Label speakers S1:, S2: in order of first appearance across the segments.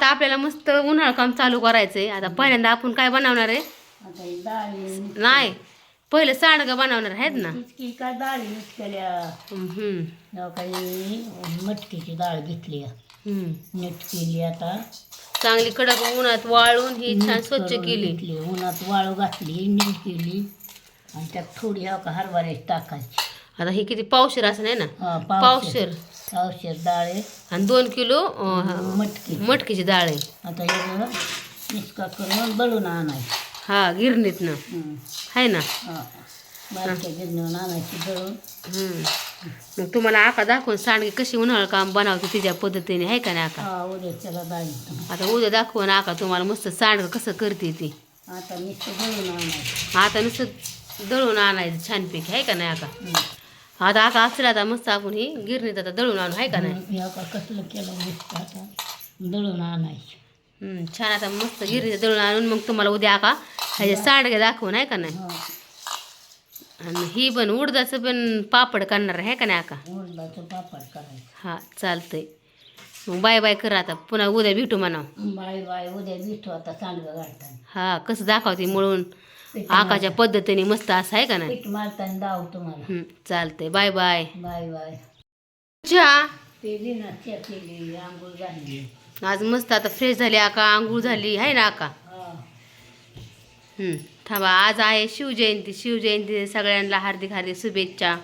S1: आता आपल्याला मस्त उन्हाळा काम चालू करायचंय. आता पहिल्यांदा आपण काय बनवणार आहे? नाही पहिलं सांडगं बनवणार आहेत ना.
S2: काय डाळी केल्या काही मटकीची डाळ घेतली. नीट केली आता.
S1: चांगली कडक उन्हात वाळून ही छान स्वच्छ केली.
S2: उन्हात वाळू घातली नीट केली. आणि त्यात थोडी हरभऱ्याची टाकायची.
S1: आता ही किती पावशेर असं नाही ना? पावशेर.
S2: पावशेर डाळ. आहे
S1: आणि दोन किलो अं,
S2: मटकी.
S1: मटकीची डाळ. आहे
S2: आता हे मिसका करून बळून आणायची.
S1: हा गिरणीतनं.
S2: हं.
S1: आहे ना?
S2: हा. बारक्या गिरणीवर आणायची दळून.
S1: हम्म. मग तुम्हाला आका दाखवून सांडगे कशी उन्हाळा काम बनवते तिच्या पद्धतीने आहे का नाही आका?
S2: हा उद्या त्याला
S1: आता उद्या दाखवून आका तुम्हाला मस्त सांडगं कसं करते ती.
S2: आता नुसतं दळून आणायचं.
S1: आता नुसतं दळून आणायचं छानपैकी आहे का नाही आका?
S2: हं.
S1: आता आका असलं आता मस्त आपण ही गिरणीत आता दळून आणू आहे का नाही?
S2: आता कसलं केलं आता दळून आणायचं.
S1: हम्म, छान आता मस्त गिरणीत दळून आणून मग तुम्हाला उद्या आका ह्याचे सांडगे दाखवून आहे का नाही?
S2: हा.
S1: आणि ही पण उडदाचं पण पापड करणार आहे का नाही आका?
S2: उडदाचं पापड करायचं.
S1: हा चालतंय. मग बाय बाय कर आता पुन्हा उद्या भेटू म्हणा
S2: बाय बाय उद्या भेटू आता चांगलं घालताना
S1: हा कसं दाखवते
S2: पीठ
S1: आकाच्या पद्धतीने मस्त असं आहे का नाही?
S2: पीठ मारताना दाव तुम्हाला.
S1: हम्म, चालतंय. Bye bye.
S2: Bye bye. केली आंघोळ झाली.
S1: आज मस्त आता फ्रेश झाली आका आंघोळ झाली. आहे ना आका?
S2: हा.
S1: हम्म, थांबा. आज आहे शिवजयंती. शिवजयंती सगळ्यांना हार्दिक हार्दिक शुभेच्छा.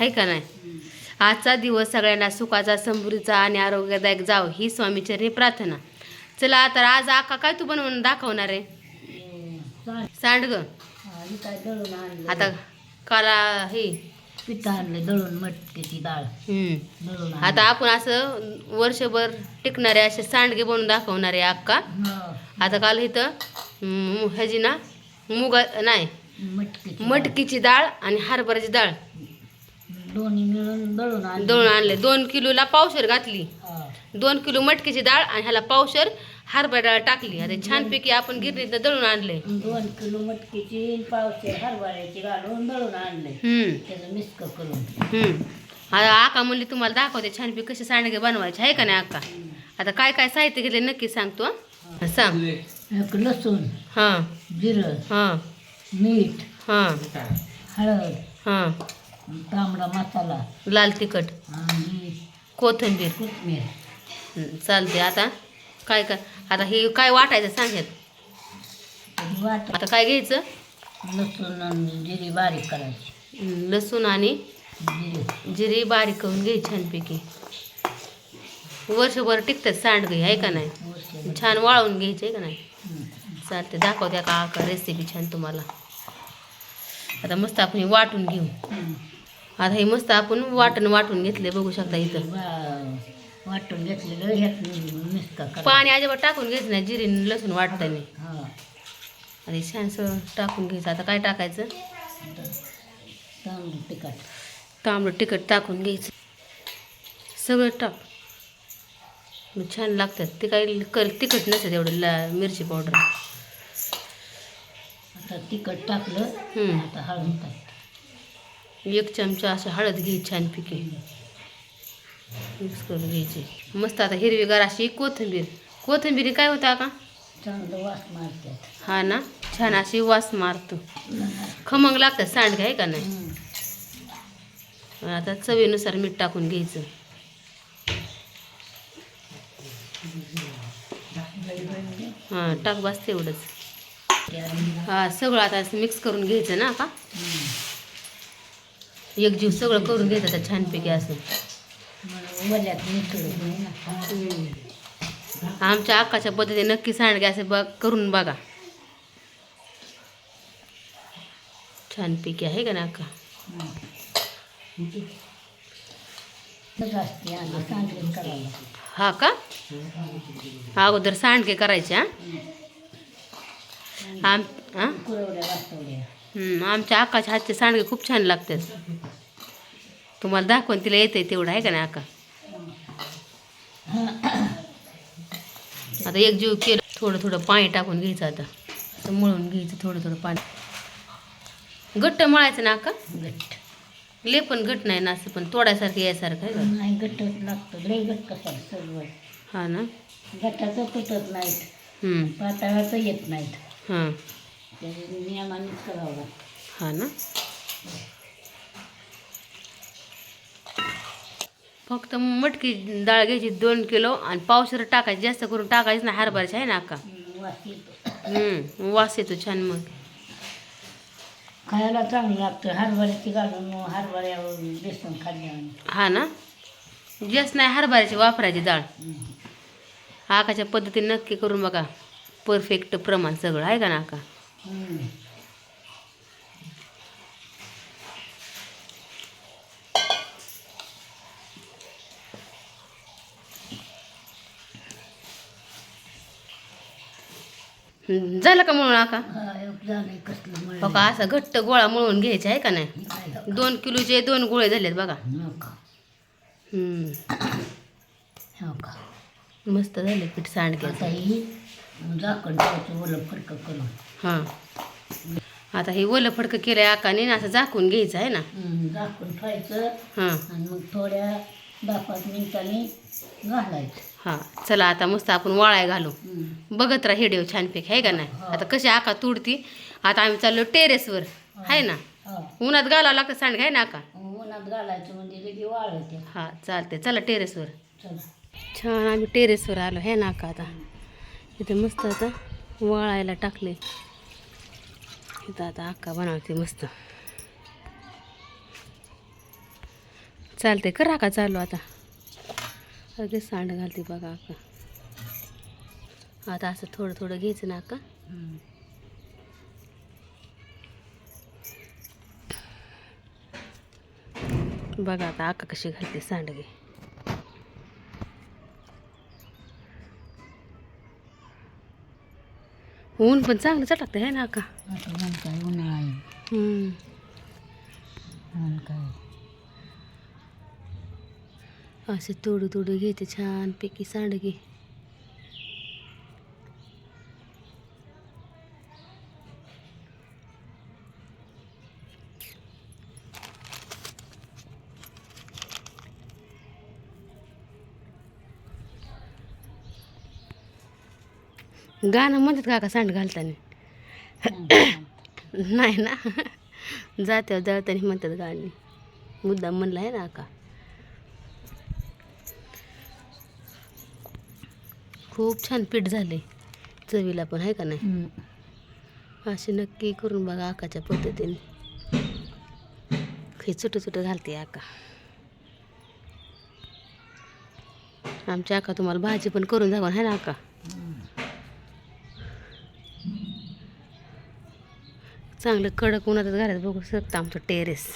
S1: आहे का नाही? आजचा दिवस सगळ्यांना सुखाचा समृद्धीचा आणि आरोग्यदायक जाव. ही स्वामीचरणी प्रार्थना. चला तर आज आका काय तू बनवून दाखवणार आहे?
S2: काय दळून आणलं
S1: आता काला हे.
S2: पीठ आणलं दळून मटकीची डाळ.
S1: हम्म.
S2: दळून
S1: आता आपण असं वर्षभर टिकणारे असे सांडगे बनवून दाखवणारे अक्का. आता काल इथं हम्म, ह्याची ना मुगा नाही.
S2: मटकीची
S1: मटकीची डाळ आणि हरभऱ्याची डाळ.
S2: डाळ. दोन्ही मिळून दळून आणलं
S1: दळून आणले दोन किलोला पावशर घातली.
S2: हा.
S1: दोन किलो मटकीची डाळ आणि ह्याला पावशर हरभरा डाळ टाकली. आता छानपैकी आपण गिरणीत दळून आणले.
S2: दोन किलो मटकीची पावशे हरभऱ्याची घालून दळून आणले.
S1: हम्म.
S2: त्याचं मिसक करून.
S1: हम्म. आता आका म्हणली तुम्हाला दाखवते छानपैकी कसे सांडगे बनवायचे. आहे का नाही आका? आता काय काय साहित्य घेतले नक्की सांगतो हं? सांग.
S2: एक लसूण
S1: हां.
S2: जिरं
S1: हां.
S2: मीठ
S1: हां.
S2: हळद
S1: हां.
S2: तांबडा मसाला
S1: लाल तिखट.
S2: आणि
S1: कोथिंबीर.
S2: कोथमीर.
S1: हं, चालते आता? काय काय? आता हे काय वाटायचं
S2: वाट
S1: आता काय घ्यायचं?
S2: लसूण आणि जिरी बारीक करायची.
S1: लसूण आणि
S2: जिरे.
S1: बारीक करून घ्यायची छानपैकी. वर्षभर टिकतात सांडगे आहे का नाही. छान वाळवून घ्यायचे आहे का नाही. चालते दाखवत्या का का रेसिपी छान तुम्हाला. आता मस्त आपण हे वाटून घेऊ. आता हे मस्त आपण वाटण वाटून घेतले बघू शकता इथं.
S2: वाटून घेतलेलं ह्यात
S1: पाणी अजिबात टाकून घ्यायचं नाही जिरे आणि लसूण वाटताना
S2: हा
S1: आणि छान सगळं टाकून घ्यायचं आता काय टाकायचं?
S2: तांदूळ तिखट.
S1: तांबडं तिखट टाकून घ्यायचं. सगळं टाक. मग छान लागतात. ते काही कर तिखट नसतं तेवढं ला मिरची पावडर.
S2: आता तिखट टाकलं. आता हळद टाक.
S1: एक चमचा असं हळद घ्यायची छानपैकी मिक्स करून घ्यायची. मस्त आता हिरवीगार अशी कोथिंबीर. कोथिंबीर काय होतं का
S2: चांगलं वास मारतात
S1: हा ना? छान अशी वास मारतो. खमंग लागतात सांडगे आहे का नाही. आता चवीनुसार मीठ टाकून घ्यायचं. हां टाक बस तेवढंच. हा सगळं आता मिक्स करून घ्यायचं ना का. एक जीव सगळं करून घ्यायचं आता छानपैकी असं
S2: मला वल्यात मिसळत नाही ना
S1: आमच्या आकाच्या पद्धतीने नक्की सांडगे असे बघ करून बघा. छानपैकी आहे का ना अक्का हा का? अगोदर सांडगे करायचे आम आमच्या आकाच्या हातचे सांडगे खूप छान लागतात. तुम्हाला दाखवून तिला येते तेवढं आहे का नाही अक्का आता एक जीव केलं थोडं थोडं पाणी टाकून घ्यायचं आता. असं मळून घ्यायचं थोडं थोडं पाणी. घट्ट मळायचं ना अक्का
S2: गट्ट
S1: ले पण घट नाही ना असं पण तोडायसारखं आहे का?
S2: नाही गट्ट लागतं. लय कसा
S1: हा ना?
S2: गटाचं तुटत नाहीत.
S1: हम्म,
S2: पाताळाचं येत नाहीत.
S1: हां.
S2: नियमानेच करावं लागतं.
S1: हा ना? फक्त मटकी डाळ घ्यायची दोन किलो आणि पावशर टाकायची जास्त करून टाकायची ना हरभऱ्याची आहे ना अक्का?
S2: वास येतो.
S1: हम्म, वास येतो छान मग.
S2: खायला चांगलं लागतं हरभऱ्याची घालून हरभऱ्यावर बेसन
S1: हा ना? जास्त नाही हरभऱ्याची वापरायची डाळ. आकाच्या पद्धतीने नक्की करून बघा. परफेक्ट प्रमाण सगळं आहे का ना आका झालं का म्हणून आका?
S2: हा,
S1: असा घट्ट गोळा मळून घ्यायचा आहे का नाही? दोन किलोचे दोन गोळे झालेत बघा.
S2: हो का
S1: हम्म,
S2: हो का?
S1: मस्त झाले पीठ सांडग्याचं
S2: ही झाकण ठेवायचं ओलं फडकं करून.
S1: हां. आता हे ओलं फडकं केलंय आकाने असं झाकून घ्यायचं आहे ना?
S2: झाकून ठेवायचं
S1: हां.
S2: आणि मग थोड्या दहा पाच मिनिटांनी घालायचं.
S1: हां चला आता मस्त आपण वाळाय घालू. बघत राहा हेडिओ छानपैकी आहे का नाही. आता कशी आका तुडती आता आम्ही चाललो टेरेसवर आहे ना. उन्हात घालावं लागतं सांडगा आहे ना आका?
S2: उन्हात घालायचं म्हणजे वाळते.
S1: हां चालते चला टेरेसवर. छान आम्ही टेरेसवर आलो आहे ना का आता? इथं मस्त आता वळायला टाकले इथं आता अक्का बनवते मस्त. चालते करा का चालू आता. अगदी सांड घालते बघा अक्का आता असं थोडं थोडं घ्यायचं ना अक्का. बघा आता अक्का कशी घालते सांडगे. ऊन पण चांगलं चटकतं आहे ना अक्का
S2: काय उन्हाळा आहे. काय?
S1: असे तोडू तोडू घेते छान पैकी सांडगे गाणं म्हणतात का का सांड घालताना. नाही ना? जात्यावर जळताना म्हणतात गाणी. मुद्दाम म्हणलं आहे ना का खूप छान पीठ झाले. चवीला पण आहे का नाही. असे नक्की करून बघा आकाच्या पद्धतीने. हे छोटं छोटं घालते आका. आमची आका तुम्हाला भाजी पण करून जावा आहे ना आका? चांगलं कडक उन्हातच घालायचं बघू शकता आमचं टेरेस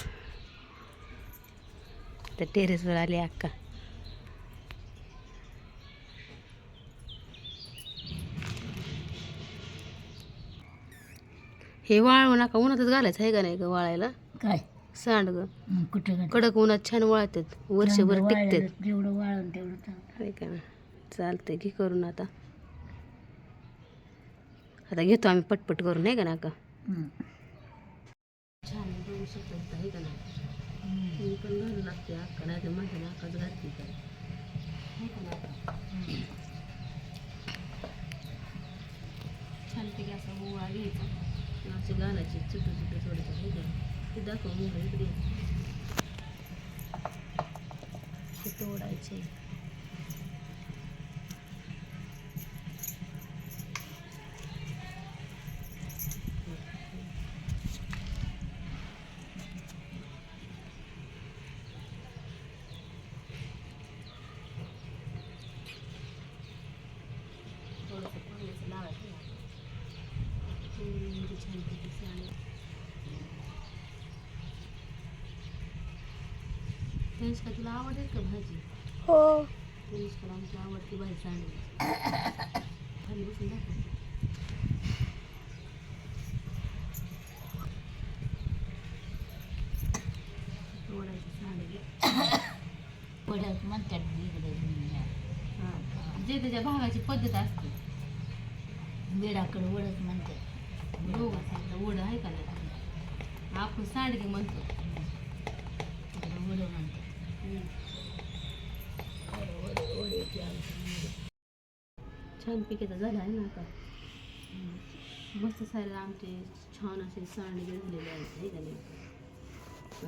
S1: त्या टेरेसवर आली अक्का हे वाळवू नका उन्हातच घालायचं आहे का नाही ग वाळायला?
S2: काय?
S1: सांड ग.
S2: मग कुठे काय
S1: कडक उन्हात छान वाळतात वर्षभर टिकतात.
S2: जेवढं वाळून तेवढं चांगलं.
S1: आहे का ना चालतंय करून आता. आता घेतो आम्ही पटपट करून नाही का ना का
S2: हं.
S1: छान बघू शकतात आहे का नाही? मी पण घालू लागते अक्का नाही तर माझ्या नाकाच आहे का अक्का? असा घ्यायचा. असे घालायचे छोटे छोटे थोडेसे आहे का? ते दाखव मुलं इकडे ते तोडायचे. तनिष्का तुला आवडेल का भाजी?
S2: हो.
S1: तनिष्काला आमची आवडती भाजी खाली बसून दाखव.
S2: म्हणतात
S1: हां जे त्याच्या भागाची पद्धत असते.
S2: बेडाकडे वडत म्हणतात.
S1: दोघं सांगता ओढ आहे का नाही? आपण सांडगे म्हणतो.
S2: वड म्हणतात.
S1: छान पिकेचा झाला आहे ना आता. मस्त सारे आमचे छान असे सांडगे झालेले आहेत हे का नाही?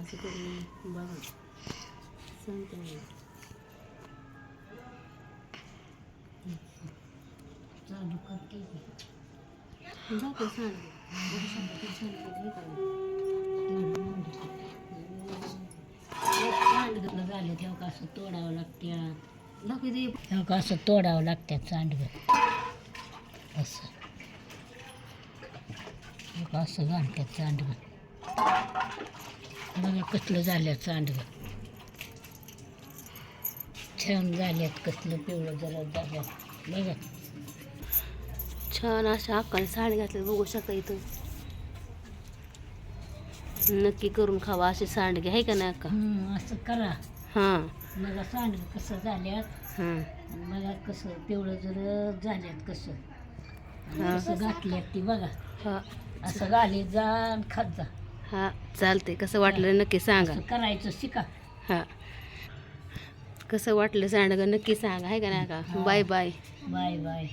S1: असं करून बघा. सांगते मी.
S2: चालू करते की.
S1: जाते सांडगे छान पिकं हे
S2: असं तोडावं लागत्या
S1: दाखव दे.
S2: तेव्हा का असं तोडावं लागत्यात सांडगं असं. हे का असं घालत्यात सांडगं बघा कसलं झाल्यात सांडगं छान झाल्यात कसलं पिवळं जरा झाल्यात. बघा.
S1: छान अशा अक्काने साडी घातली बघू शकता इथं. नक्की करून खावा असे सांडगे आहे का नाही अक्का
S2: हं, असं करा.
S1: हां.
S2: मला सांडगं कसं झाल्यात.
S1: हां.
S2: मला कसं पिवळं जर झाल्यात कसं. आणि
S1: हा.
S2: कसं घातल्यात ती बघा.
S1: हां.
S2: असं घाली जा आणि खात जा.
S1: हां चालते कसं वाटलं नक्की सांगा.
S2: असं करायचं शिका.
S1: हां. कसं वाटलं सांडगं नक्की सांगा. आहे का नाही का. Bye bye.
S2: Bye bye.